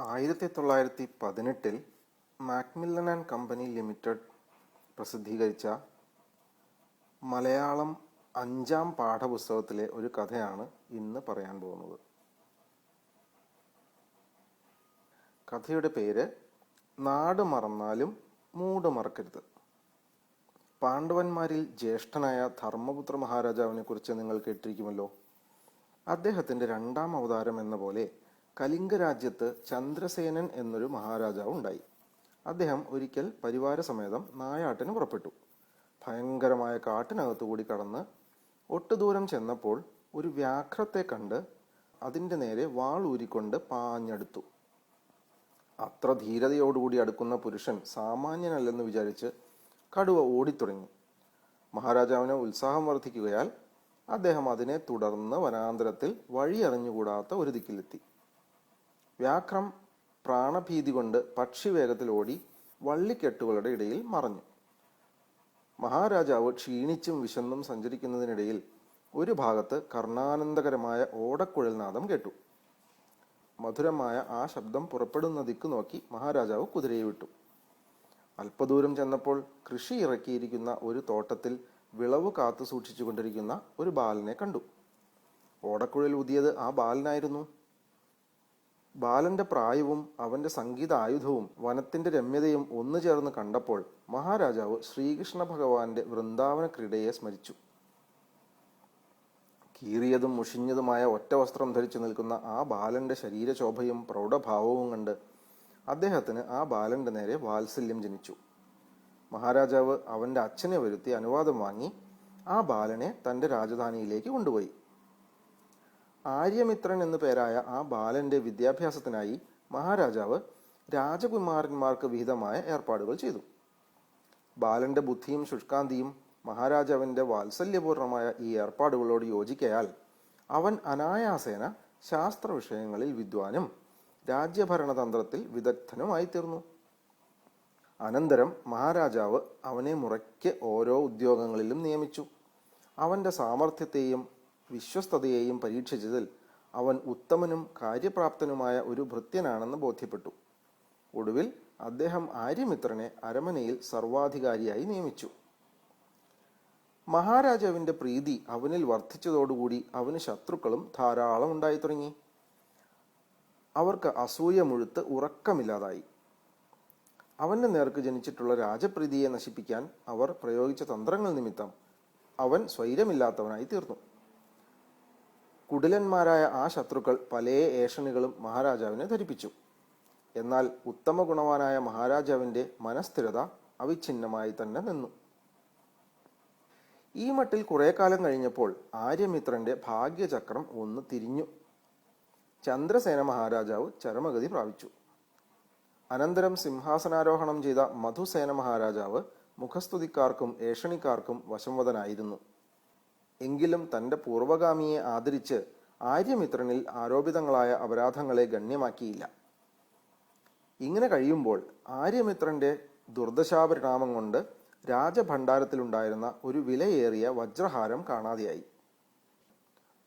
ആയിരത്തി തൊള്ളായിരത്തി പതിനെട്ടിൽ മാക്മില്ലൻ ആൻഡ് കമ്പനി ലിമിറ്റഡ് പ്രസിദ്ധീകരിച്ച മലയാളം അഞ്ചാം പാഠപുസ്തകത്തിലെ ഒരു കഥയാണ് ഇന്ന് പറയാൻ പോകുന്നത്. കഥയുടെ പേര് നാട് മറന്നാലും മൂട് മറക്കരുത്. പാണ്ഡവന്മാരിൽ ജ്യേഷ്ഠനായ ധർമ്മപുത്ര മഹാരാജാവിനെ കുറിച്ച് നിങ്ങൾ കേട്ടിരിക്കുമല്ലോ. അദ്ദേഹത്തിന്റെ രണ്ടാം അവതാരം എന്ന പോലെ കലിംഗ രാജ്യത്ത് ചന്ദ്രസേനൻ എന്നൊരു മഹാരാജാവ് ഉണ്ടായി. അദ്ദേഹം ഒരിക്കൽ പരിവാര സമേതം നായാട്ടിന് പുറപ്പെട്ടു. ഭയങ്കരമായ കാട്ടിനകത്തുകൂടി കടന്ന് ഒട്ടുദൂരം ചെന്നപ്പോൾ ഒരു വ്യാഘ്രത്തെ കണ്ട് അതിന്റെ നേരെ വാൾ ഊരിക്കൊണ്ട് പാഞ്ഞെടുത്തു. അത്ര ധീരതയോടുകൂടി അടുക്കുന്ന പുരുഷൻ സാമാന്യനല്ലെന്ന് വിചാരിച്ച് കടുവ ഓടിത്തുടങ്ങി. മഹാരാജാവിന് ഉത്സാഹം വർദ്ധിക്കുകയാൽ അദ്ദേഹം അതിനെ തുടർന്ന് വനാന്തരത്തിൽ വഴിയറിഞ്ഞുകൂടാത്ത ഒരു ദിക്കിലെത്തി. വ്യാഘ്രം പ്രാണഭീതി കൊണ്ട് പക്ഷി വേഗത്തിൽ ഓടി വള്ളിക്കെട്ടുകളുടെ ഇടയിൽ മറഞ്ഞു. മഹാരാജാവ് ക്ഷീണിച്ചും വിശന്നും സഞ്ചരിക്കുന്നതിനിടയിൽ ഒരു ഭാഗത്ത് കർണാനന്ദകരമായ ഓടക്കുഴൽനാദം കേട്ടു. മധുരമായ ആ ശബ്ദം പുറപ്പെടുന്ന ദിക്ക് നോക്കി മഹാരാജാവ് കുതിരയെ വിട്ടു. അല്പദൂരം ചെന്നപ്പോൾ കൃഷി ഇറക്കിയിരിക്കുന്ന ഒരു തോട്ടത്തിൽ വിളവ് കാത്തു സൂക്ഷിച്ചു കൊണ്ടിരിക്കുന്ന ഒരു ബാലനെ കണ്ടു. ഓടക്കുഴൽ ഊതിയത് ആ ബാലനായിരുന്നു. ബാലന്റെ പ്രായവും അവന്റെ സംഗീത ആയുധവും വനത്തിന്റെ രമ്യതയും ഒന്നു ചേർന്ന് കണ്ടപ്പോൾ മഹാരാജാവ് ശ്രീകൃഷ്ണ ഭഗവാന്റെ വൃന്ദാവന ക്രീഡയെ സ്മരിച്ചു. കീറിയതും മുഷിഞ്ഞതുമായ ഒറ്റ വസ്ത്രം ധരിച്ചു നിൽക്കുന്ന ആ ബാലന്റെ ശരീരശോഭയും പ്രൗഢഭാവവും കണ്ട് അദ്ദേഹത്തിന് ആ ബാലന്റെ നേരെ വാത്സല്യം ജനിച്ചു. മഹാരാജാവ് അവന്റെ അച്ഛനെ വരുത്തി അനുവാദം വാങ്ങി ആ ബാലനെ തന്റെ രാജധാനിയിലേക്ക് കൊണ്ടുപോയി. ആര്യമിത്രൻ എന്നു പേരായ ആ ബാലന്റെ വിദ്യാഭ്യാസത്തിനായി മഹാരാജാവ് രാജകുമാരന്മാർക്ക് വിഹിതമായ ഏർപ്പാടുകൾ ചെയ്തു. ബാലന്റെ ബുദ്ധിയും ശുഷ്കാന്തിയും മഹാരാജാവിന്റെ വാത്സല്യപൂർണമായ ഈ ഏർപ്പാടുകളോട് യോജിക്കയാൽ അവൻ അനായാസേന ശാസ്ത്ര വിഷയങ്ങളിൽ വിദ്വാനും രാജ്യഭരണതന്ത്രത്തിൽ വിദഗ്ധനുമായി തീർന്നു അനന്തരം മഹാരാജാവ് അവനെ മുറയ്ക്ക് ഓരോ ഉദ്യോഗങ്ങളിലും നിയമിച്ചു. അവന്റെ സാമർഥ്യത്തെയും വിശ്വസ്തതയെയും പരീക്ഷിച്ചതിൽ അവൻ ഉത്തമനും കാര്യപ്രാപ്തനുമായ ഒരു ഭൃത്യനാണെന്ന് ബോധ്യപ്പെട്ടു. ഒടുവിൽ അദ്ദേഹം ആര്യമിത്രനെ അരമനയിൽ സർവാധികാരിയായി നിയമിച്ചു. മഹാരാജാവിന്റെ പ്രീതി അവനിൽ വർദ്ധിച്ചതോടുകൂടി അവന് ശത്രുക്കളും ധാരാളം ഉണ്ടായി തുടങ്ങി അവർക്ക് അസൂയ മുഴുത്ത് ഉറക്കമില്ലാതായി. അവന്റെ നേർക്ക് ജനിച്ചിട്ടുള്ള രാജപ്രീതിയെ നശിപ്പിക്കാൻ അവർ പ്രയോഗിച്ച തന്ത്രങ്ങൾ നിമിത്തം അവൻ സ്വൈരമില്ലാത്തവനായി തീർന്നു. കുടിലന്മാരായ ആ ശത്രുക്കൾ പല ഏഷണികളും മഹാരാജാവിനെ ധരിപ്പിച്ചു. എന്നാൽ ഉത്തമ ഗുണവാനായ മഹാരാജാവിന്റെ മനസ്ഥിരത അവിഛിന്നമായി തന്നെ നിന്നു. ഈ മട്ടിൽ കുറെ കാലം കഴിഞ്ഞപ്പോൾ ആര്യമിത്രന്റെ ഭാഗ്യചക്രം ഒന്ന് തിരിഞ്ഞു. ചന്ദ്രസേന മഹാരാജാവ് ചരമഗതി പ്രാപിച്ചു. അനന്തരം സിംഹാസനാരോഹണം ചെയ്ത മധുസേന മഹാരാജാവ് മുഖസ്തുതിക്കാർക്കും ഏഷണിക്കാർക്കും വശംവദനായിരുന്നു എങ്കിലും തന്റെ പൂർവഗാമിയെ ആദരിച്ച് ആര്യമിത്രനിൽ ആരോപിതങ്ങളായ അപരാധങ്ങളെ ഗണ്യമാക്കിയില്ല. ഇങ്ങനെ കഴിയുമ്പോൾ ആര്യമിത്രന്റെ ദുർദശാപരിണാമം കൊണ്ട് രാജഭണ്ഡാരത്തിലുണ്ടായിരുന്ന ഒരു വിലയേറിയ വജ്രഹാരം കാണാതെയായി.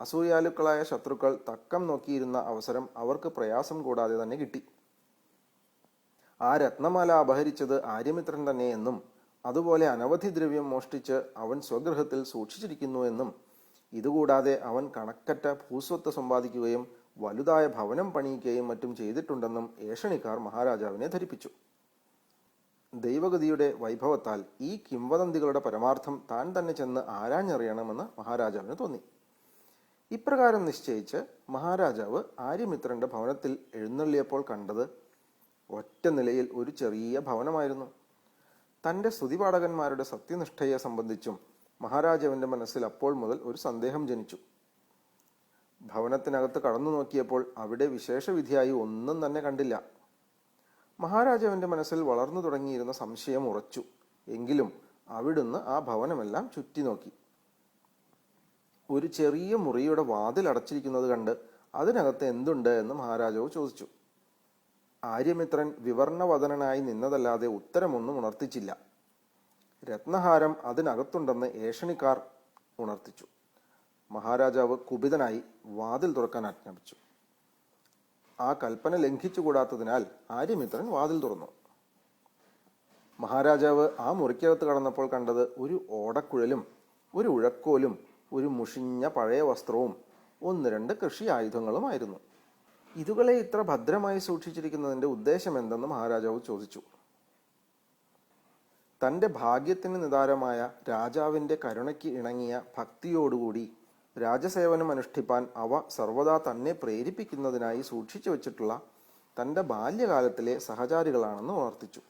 അസൂയാലുക്കളായ ശത്രുക്കൾ തക്കം നോക്കിയിരുന്ന അവസരം അവർക്ക് പ്രയാസം കൂടാതെ തന്നെ കിട്ടി. ആ രത്നമാല അപഹരിച്ചത് ആര്യമിത്രൻ തന്നെ എന്നും അതുപോലെ അനവധി ദ്രവ്യം മോഷ്ടിച്ച് അവൻ സ്വഗൃഹത്തിൽ സൂക്ഷിച്ചിരിക്കുന്നു എന്നും ഇതുകൂടാതെ അവൻ കണക്കറ്റ ഭൂസ്വത്ത് സമ്പാദിക്കുകയും വലുതായ ഭവനം പണിയിക്കുകയും മറ്റും ചെയ്തിട്ടുണ്ടെന്നും ഏഷണിക്കാർ മഹാരാജാവിനെ ധരിപ്പിച്ചു. ദൈവഗതിയുടെ വൈഭവത്താൽ ഈ കിംവദന്തികളുടെ പരമാർത്ഥം താൻ തന്നെ ചെന്ന് ആരാഞ്ഞറിയണമെന്ന് മഹാരാജാവിന് തോന്നി. ഇപ്രകാരം നിശ്ചയിച്ച് മഹാരാജാവ് ആര്യമിത്രന്റെ ഭവനത്തിൽ എഴുന്നള്ളിയപ്പോൾ കണ്ടത് ഒറ്റ നിലയിൽ ഒരു ചെറിയ ഭവനമായിരുന്നു. തന്റെ സ്തുതിപാഠകന്മാരുടെ സത്യനിഷ്ഠയെ സംബന്ധിച്ചും മഹാരാജാവിന്റെ മനസ്സിൽ അപ്പോൾ മുതൽ ഒരു സന്ദേഹം ജനിച്ചു. ഭവനത്തിനകത്ത് കടന്നു നോക്കിയപ്പോൾ അവിടെ വിശേഷവിധിയായി ഒന്നും തന്നെ കണ്ടില്ല. മഹാരാജാവിന്റെ മനസ്സിൽ വളർന്നു തുടങ്ങിയിരുന്ന സംശയം ഉറച്ചു. എങ്കിലും അവിടുന്ന് ആ ഭവനമെല്ലാം ചുറ്റി നോക്കി. ഒരു ചെറിയ മുറിയുടെ വാതിൽ അടച്ചിരിക്കുന്നത് കണ്ട് അതിനകത്ത് എന്തുണ്ട് എന്ന് മഹാരാജാവ് ചോദിച്ചു. ആര്യമിത്രൻ വിവർണവദനായി നിന്നതല്ലാതെ ഉത്തരമൊന്നും ഉണർത്തിച്ചില്ല. രത്നഹാരം അതിനകത്തുണ്ടെന്ന് ഏഷണിക്കാർ ഉണർത്തിച്ചു. മഹാരാജാവ് കുപിതനായി വാതിൽ തുറക്കാൻ ആജ്ഞാപിച്ചു. ആ കൽപ്പന ലംഘിച്ചുകൂടാത്തതിനാൽ ആര്യമിത്രൻ വാതിൽ തുറന്നു. മഹാരാജാവ് ആ മുറിക്കകത്ത് കടന്നപ്പോൾ കണ്ടത് ഒരു ഓടക്കുഴലും ഒരു ഉഴക്കോലും ഒരു മുഷിഞ്ഞ പഴയ വസ്ത്രവും ഒന്ന് രണ്ട് കൃഷി ആയുധങ്ങളുമായിരുന്നു ഇതുകളെ ഇത്ര ഭദ്രമായി സൂക്ഷിച്ചിരിക്കുന്നതിന്റെ ഉദ്ദേശം എന്തെന്ന് മഹാരാജാവ് ചോദിച്ചു. തന്റെ ഭാഗ്യത്തിന് നിദാരമായ രാജാവിന്റെ കരുണയ്ക്ക് ഇണങ്ങിയ ഭക്തിയോടുകൂടി രാജസേവനം അനുഷ്ഠിപ്പാൻ അവ സർവദാ തന്നെ പ്രേരിപ്പിക്കുന്നതിനായി സൂക്ഷിച്ചു വച്ചിട്ടുള്ള തന്റെ ബാല്യകാലത്തിലെ സഹചാരികളാണെന്ന് ഉണർത്തിച്ചു.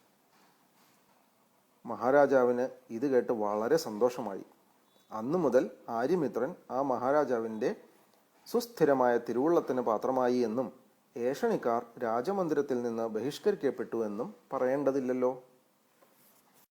മഹാരാജാവിന് ഇത് കേട്ട് വളരെ സന്തോഷമായി. അന്നു മുതൽ ആര്യമിത്രൻ ആ മഹാരാജാവിന്റെ സുസ്ഥിരമായ തിരുവുള്ളത്തിന് പാത്രമായി എന്നും ഏഷണിക്കാർ രാജമന്ദിരത്തിൽ നിന്ന് ബഹിഷ്കരിക്കപ്പെട്ടു എന്നും പറയേണ്ടതില്ലല്ലോ.